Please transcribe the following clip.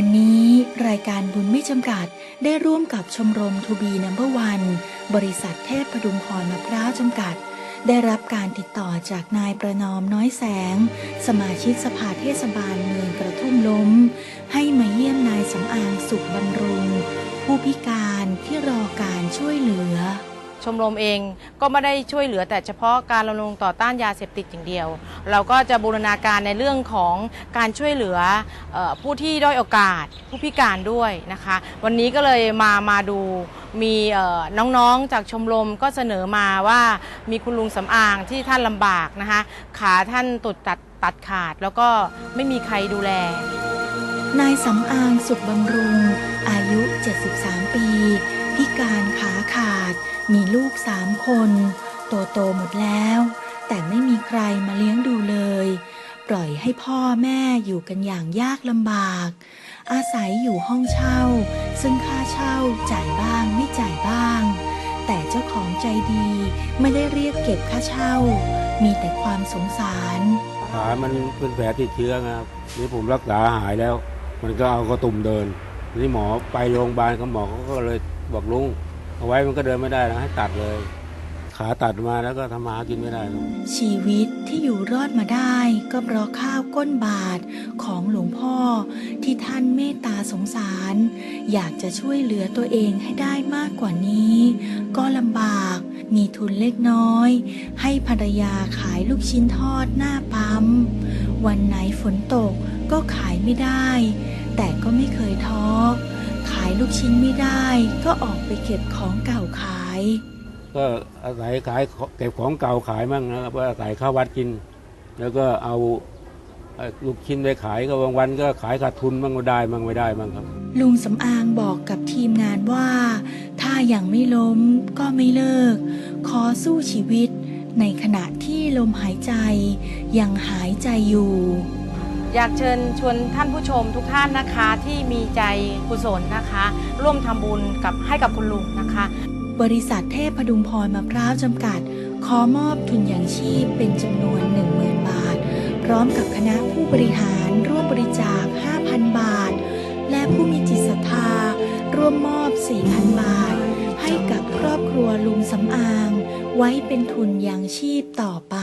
ันนี้รายการบุญไม่จำกัดได้ร่วมกับชมรมทูบีนัมเบอร์วันบริษัทเทพพดุงพรมะพร้าวจำกัด ได้รับการติดต่อจากนายประนอมน้อยแสง สมาชิกสภาเทศบาลเมืองกระทุ่มล้ม ให้มาเยี่ยมนายสำอางสุขบำรุง ผู้พิการ ชมรมเองก็ไม่ได้ช่วยเหลือแต่เฉพาะการรณรงค์ต่อต้านยาเสพติดอย่างเดียว เราก็จะบูรณาการในเรื่องของการช่วยเหลืออผู้ที่ด้อยโอกาสผู้พิการด้วยนะคะ วันนี้ก็เลยมามาดูมีน้องๆจากชมรมก็เสนอมาว่ามีคุณลุงสำอางที่ท่านลำบากนะคะขาท่านตุดตัดตัดขาดแล้วก็ไม่มีใครดูแล นายสำอางสุขบำรุง อายุ 73 ปี พิการขาขา ดมีลูกสามคน โตโตหมดแล้ว แต่ไม่มีใครมาเลี้ยงดูเลย ปล่อยให้พ่อแม่อยู่กันอย่างยากลำบาก อาศัยอยู่ห้องเช่า ซึ่งค่าเช่าจ่ายบ้างไม่จ่ายบ้าง แต่เจ้าของใจดีไม่ได้เรียกเก็บค่าเช่า มีแต่ความสงสารขามันเป็นแผลติดเชื้อครับนี่ผมรักษาหายแล้ว มันก็เอากระตุ่มเดินนี่หมอไปโรงพยาบาลเขาหมอเขาก็เลยบอกลุง เอาไว้มันก็เดินไม่ได้นะให้ตัดเลย ขาตัดมาแล้วก็ทำมาหากินไม่ได้ชีวิตที่อยู่รอดมาได้ ก็เพราะข้าวก้นบาทของหลวงพ่อที่ท่านเมตตาสงสาร อยากจะช่วยเหลือตัวเองให้ได้มากกว่านี้ ก็ลำบากมีทุนเล็กน้อย ให้ภรรยาขายลูกชิ้นทอดหน้าปั๊มวันไหนฝนตกก็ขายไม่ได้ แต่ก็ไม่เคยท้อายลูกชิ้นไม่ได้ก็ออกไปเก็บของเก่าขาย ก็อาศัยขายเก็บของเก่าขายมั่งนะครับว่าอาศัยข้าววัดกิน แล้วก็เอาเอ่อลูกชิ้นไปขายก็บางวันก็ขายขาดทุนมั่งก็ได้มั่งไม่ได้มั่งครับ ลุงสำอางบอกกับทีมงานว่า ถ้ายังไม่ล้มก็ไม่เลิก ขอสู้ชีวิตในขณะที่ลมหายใจยังหายใจอยู่ อยากเชิญชวนท่านผู้ชมทุกท่านนะคะที่มีใจกุศลนะคะ ร่วมทำบุญกับให้กับคุณลุงนะคะ บริษัทเทพพดุงพรมะพร้าวจำกัด ขอมอบทุนอย่างชีพเป็นจำนวน 10,000 บาท พร้อมกับคณะผู้บริหารร่วมบริจาค 5,000 บาท และผู้มีจิตศรัทธา ร่วมมอบ 4,000 บาท ให้กับครอบครัวลุงสำอาง ไว้เป็นทุนอย่างชีพต่อไป